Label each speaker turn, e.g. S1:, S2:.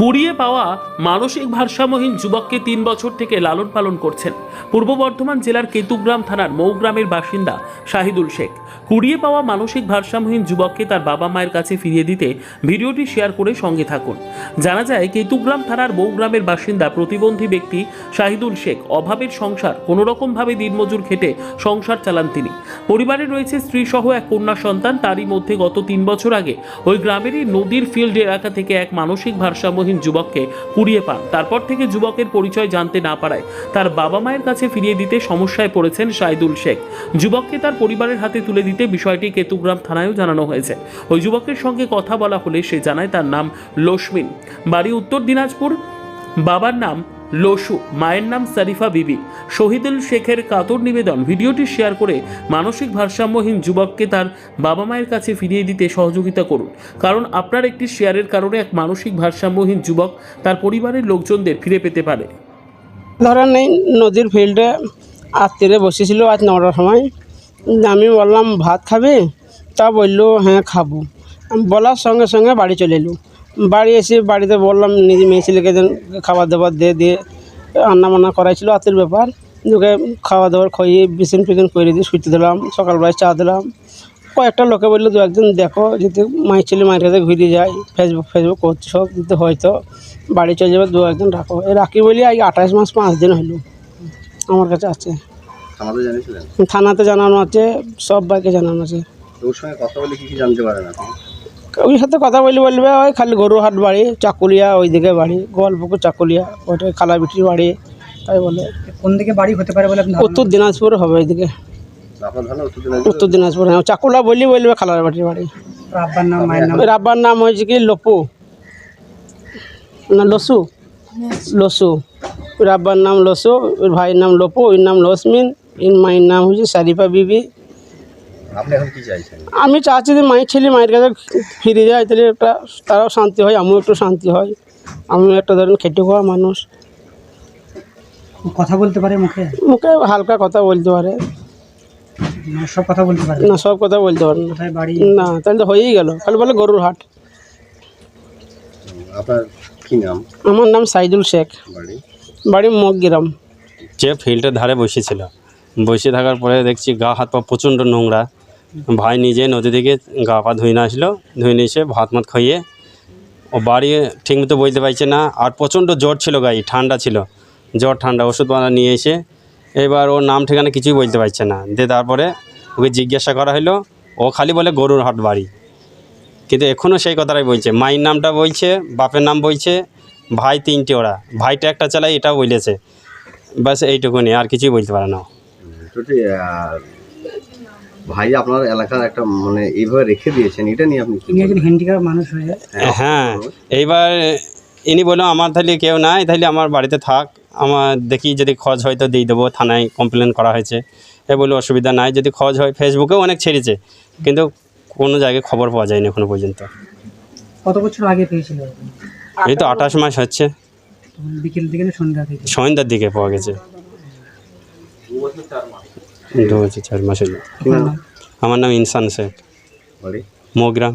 S1: কুড়িয়ে পাওয়া মানসিক ভারসাম্যহীন যুবককে তিন বছর থেকে লালন পালন করছেন। পূর্ব বর্ধমান জেলার কেতুগ্রাম থানার মৌগ্রামের বাসিন্দা শাহিদুল শেখ। কুড়িয়ে পাওয়া মানসিক ভারসাম্যহীন যুবককে তার বাবা মায়ের কাছে ফিরিয়ে দিতে ভিডিওটি শেয়ার করে সঙ্গে থাকুন। জানা যায়, কেতুগ্রাম থানার মৌগ্রামের বাসিন্দা প্রতিবন্ধী ব্যক্তি শাহিদুল শেখ অভাবের সংসার, কোনোরকমভাবে দিনমজুর খেটে সংসার চালান তিনি। পরিবারে রয়েছে স্ত্রী সহ এক কন্যা সন্তান, তারই মধ্যে গত তিন বছর আগে ওই গ্রামেরই নদীর ফিল্ড এলাকা থেকে এক মানসিক ভারসাম্যহীন যুবককে কুড়িয়ে পান। তারপর থেকে যুবকের পরিচয় জানতে না পারায় তার বাবা মায়ের কাছে ফিরিয়ে দিতে সমস্যায় পড়েছেন সাইদুল শেখ। যুবককে তার পরিবারের হাতে তুলে দিতে বিষয়টি কেতুগ্রাম থানায়ও জানানো হয়েছে। ওই যুবকের সঙ্গে কথা বলা হলে সে জানায় তার নাম লক্ষ্মিন বাড়ি উত্তর দিনাজপুর। বাবার নাম লসু, মায়ের নাম সারিফা বিবি। শহীদুল শেখের কাতর নিবেদন। ভিডিওটি শেয়ার করে মানসিক ভারসাম্যহীন যুবককে তার বাবা মায়ের কাছে ফিরিয়ে দিতে সহযোগিতা করুন। কারণ আপনার একটি শেয়ারের কারণে এক মানসিক ভারসাম্যহীন যুবক তার পরিবারের লোকজনদের ফিরে পেতে পারে।
S2: ধরেন এই নদীর ফিল্ডে আত্মীয় বসেছিল আজ নটার সময়। আমি বললাম, ভাত খাবে? তা বলল হ্যাঁ খাব। বলার সঙ্গে সঙ্গে বাড়ি চলে এলু। বাড়ি এসে বাড়িতে বললাম নিজে মেয়ে ছেলেকে যেন খাবার দাবার দিয়ে দিয়ে রান্না বান্না করাইছিল আত্মীয় ব্যাপার। ওকে খাওয়া দাওয়ার খাইয়ে বিছান ফিছন করে দিয়ে শুইতে দিলাম সকালবেলায় চা দিলাম। কয়েকটা লোকে বলল দু একদিন দেখো যদি মায়ের ছেলে মায়ের কাছে ঘুরে যায় ফেসবুক ফেসবুক করছে সব যদি হয়তো বাড়ি চলে যাবে দু একদিন রাখো এই রাখি বলি আজ আঠাশ মাস পাঁচ দিন হলো আমার কাছে আছে। থানাতে জানানো আছে সব বাইকে জানানো আছে।
S3: সঙ্গে কথা বলে কি কি জানতে পারেন আপনি?
S2: ওই সাথে কথা বলি বলবে ওই খালি গরুহাট বাড়ি চাকুলিয়া ওইদিকে বাড়ি গোয়ালপুকুর চাকুলিয়া ওইটা খালাবিটির বাড়ি তাই বলে।
S4: কোন দিকে বাড়ি হতে পারে বলে
S2: উত্তর দিনাজপুর হবে ওইদিকে।
S3: উত্তর দিনাজপুর?
S2: হ্যাঁ চাকুলা বলি বলবে খালার বাটির বাড়ি।
S4: ওর আব্বার নাম মায়ের নাম?
S2: ওর আব্বার নাম হয়েছে কি লপু। না লসু? লসু। রাব্বার নাম লসু ওর ভাইয়ের নাম লপু ওর নাম লসমিন এর মায়ের নাম হচ্ছে সারিফা বিবি।
S3: আপনি এখন কি চাইছেন?
S2: আমি চাচ্ছি যে মায়ের ছেলে মায়ের কাছে ফিরে যায় তাহলে একটা তারাও শান্তি হয় আমিও একটু শান্তি হয়। আমিও একটা ধরেন খেটে খাওয়া মানুষ।
S4: কথা বলতে পারে মুখে?
S2: মুখে হালকা কথা বলতে পারে।
S4: সব কথা বলতে পারে?
S2: না সব কথা বলতে পারে না।
S4: বাড়ি?
S2: না তাহলে তো হয়েই গেল। খালি বলে গরুর হাট।
S3: আপনার কি নাম?
S2: আমার নাম সাইদুল শেখ।
S3: বাড়ি?
S2: বাড়ি মগগ্রাম
S5: যে ফিল্ডের ধারে বসেছিল। বসে থাকার পরে দেখছি গা হাত পা প্রচণ্ড নোংরা। ভাই নিজে নদী থেকে গা পা ধুয়ে আসলো, ধুয়ে নিয়ে এসে ভাত মাত খাইয়ে, ও বাড়ি ঠিকমতো বলতে পারছে না, আর প্রচণ্ড জ্বর ছিল গায়ে, ঠান্ডা ছিল। জ্বর, ঠান্ডা ওষুধ পালা নিয়ে এসে, এবার ওর নাম ঠিকানা কিছুই বলতে পারছে না। দিয়ে তারপরে ওকে জিজ্ঞাসা করা হলো, ও খালি বলে গরুর হাট বাড়ি। কিন্তু এখনও সেই কথাটাই বলছে, মায়ের নামটা বলছে, বাপের নাম বলছে, ভাই তিনটে ওরা, ভাইটা একটা চালাই এটাও বলেছে। ব্যাস, এইটুকুনি, আর কিছুই বলতে পারে না
S3: ভাই আপনার এলাকার একটা মানে এইভাবে রেখে দিয়েছেন এটা নিয়ে আপনি
S4: তিনি একজন হ্যান্ডিক্যাপ মানুষ হয়ে
S5: হ্যাঁ এইবার ইনি বলল আমার তাহলে কেউ নাই তাহলে আমার বাড়িতে থাক। আমার দেখি যদি খোঁজ হয় তো দিয়ে দেবো থানায় কমপ্লেন করা হয়েছে। এ বলে অসুবিধা নাই যদি খোঁজ হয় ফেসবুকেও অনেক ছেড়েছে কিন্তু কোনো জায়গায় খবর পাওয়া যায়নি এখনও পর্যন্ত।
S4: কত বছর আগে পেয়েছিল?
S5: এই তো আঠাশ মাস হচ্ছে।
S4: বিকেল দিকে সন্ধ্যা থেকে?
S5: সন্ধ্যার দিকে পাওয়া গেছে। দু বছর চার মাসের হলো আমার নাম ইনসান শেখ। মোগ্রাম